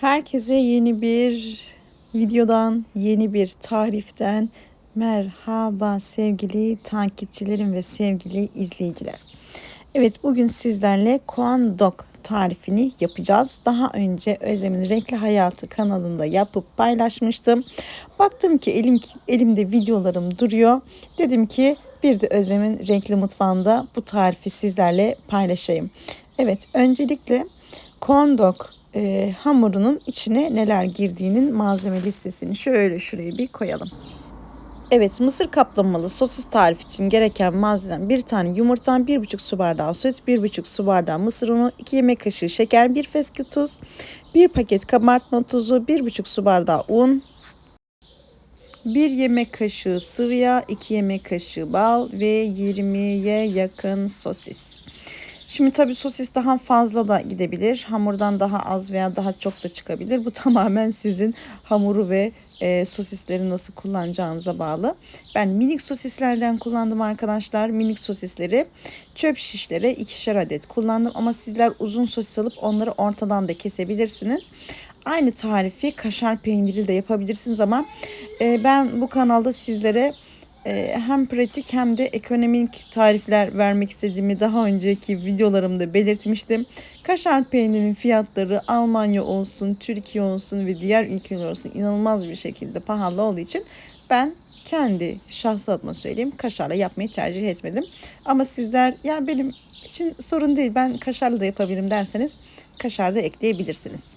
Herkese yeni bir videodan, yeni bir tariften merhaba sevgili takipçilerim ve sevgili izleyiciler. Evet bugün sizlerle Koan Dog tarifini yapacağız. Daha önce Özlem'in Renkli Hayatı kanalında yapıp paylaşmıştım. Baktım ki elim elimde videolarım duruyor. Dedim ki bir de Özlem'in Renkli Mutfağında bu tarifi sizlerle paylaşayım. Evet öncelikle Corn Dog e, hamurunun içine neler girdiğinin malzeme listesini şöyle şuraya bir koyalım. Evet mısır kaplamalı sosis tarifi için gereken malzeme bir tane yumurta, 1,5 su bardağı süt, 1,5 su bardağı mısır unu, 2 yemek kaşığı şeker, 1 feske tuz, 1 paket kabartma tuzu, 1,5 su bardağı un, 1 yemek kaşığı sıvı yağ, 2 yemek kaşığı bal ve 20'ye yakın sosis. Şimdi tabii sosis daha fazla da gidebilir. Hamurdan daha az veya daha çok da çıkabilir. Bu tamamen sizin hamuru ve e, sosisleri nasıl kullanacağınıza bağlı. Ben minik sosislerden kullandım arkadaşlar. Minik sosisleri çöp şişlere ikişer adet kullandım. Ama sizler uzun sosis alıp onları ortadan da kesebilirsiniz. Aynı tarifi kaşar peyniri de yapabilirsiniz ama e, ben bu kanalda sizlere hem pratik hem de ekonomik tarifler vermek istediğimi daha önceki videolarımda belirtmiştim. Kaşar peynirinin fiyatları Almanya olsun, Türkiye olsun ve diğer ülkeler olsun inanılmaz bir şekilde pahalı olduğu için ben kendi şahsı adıma söyleyeyim kaşarla yapmayı tercih etmedim. Ama sizler ya benim için sorun değil ben kaşarla da yapabilirim derseniz kaşar da ekleyebilirsiniz.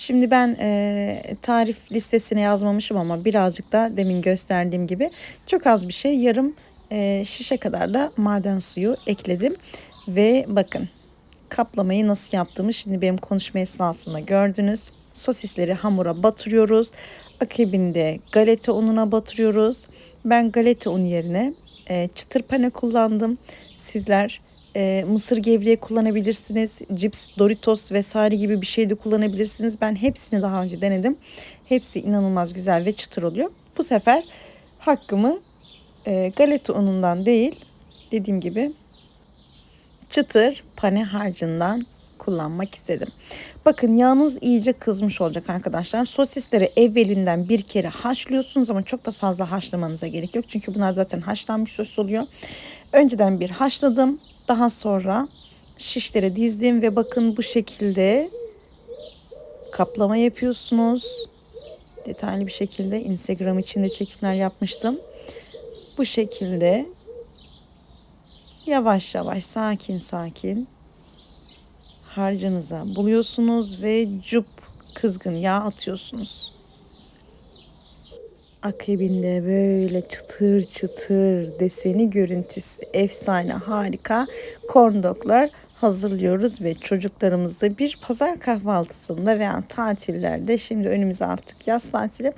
Şimdi ben e, tarif listesine yazmamışım ama birazcık da demin gösterdiğim gibi çok az bir şey yarım e, şişe kadar da maden suyu ekledim. Ve bakın kaplamayı nasıl yaptığımı şimdi benim konuşma esnasında gördünüz. Sosisleri hamura batırıyoruz. Akabinde galeta ununa batırıyoruz. Ben galeta unu yerine e, çıtır pane kullandım. Sizler e, mısır gevreği kullanabilirsiniz. Cips, Doritos vesaire gibi bir şey de kullanabilirsiniz. Ben hepsini daha önce denedim. Hepsi inanılmaz güzel ve çıtır oluyor. Bu sefer hakkımı e, galeta unundan değil dediğim gibi çıtır pane harcından kullanmak istedim. Bakın yağınız iyice kızmış olacak arkadaşlar. Sosisleri evvelinden bir kere haşlıyorsunuz ama çok da fazla haşlamanıza gerek yok. Çünkü bunlar zaten haşlanmış sosis oluyor. Önceden bir haşladım. Daha sonra şişlere dizdim ve bakın bu şekilde kaplama yapıyorsunuz. Detaylı bir şekilde Instagram içinde çekimler yapmıştım. Bu şekilde yavaş yavaş sakin sakin harcınıza buluyorsunuz ve cup kızgın yağ atıyorsunuz. Akabinde böyle çıtır çıtır deseni görüntüsü efsane harika corn doglar hazırlıyoruz ve çocuklarımızı bir pazar kahvaltısında veya tatillerde şimdi önümüze artık yaz tatili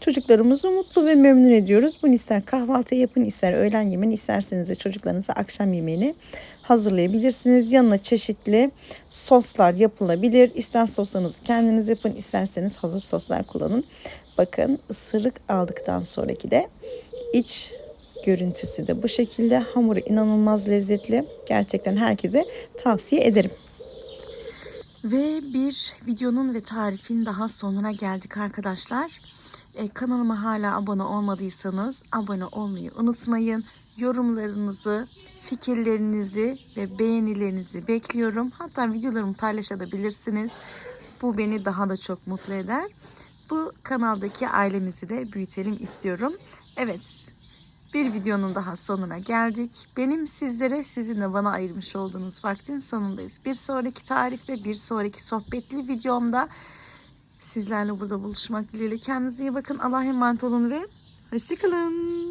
çocuklarımızı mutlu ve memnun ediyoruz. Bunu ister kahvaltı yapın ister öğlen yemeğini isterseniz de çocuklarınıza akşam yemeğini hazırlayabilirsiniz. Yanına çeşitli soslar yapılabilir. İster soslarınızı kendiniz yapın isterseniz hazır soslar kullanın. Bakın ısırık aldıktan sonraki de iç görüntüsü de bu şekilde. Hamuru inanılmaz lezzetli. Gerçekten herkese tavsiye ederim. Ve bir videonun ve tarifin daha sonuna geldik arkadaşlar. Ee, kanalıma hala abone olmadıysanız abone olmayı unutmayın. Yorumlarınızı, fikirlerinizi ve beğenilerinizi bekliyorum. Hatta videolarımı paylaşabilirsiniz. Bu beni daha da çok mutlu eder. Bu kanaldaki ailemizi de büyütelim istiyorum. Evet, bir videonun daha sonuna geldik. Benim sizlere, sizin de bana ayırmış olduğunuz vaktin sonundayız. Bir sonraki tarifte, bir sonraki sohbetli videomda sizlerle burada buluşmak dileğiyle. Kendinize iyi bakın. Allah'a emanet olun ve hoşçakalın.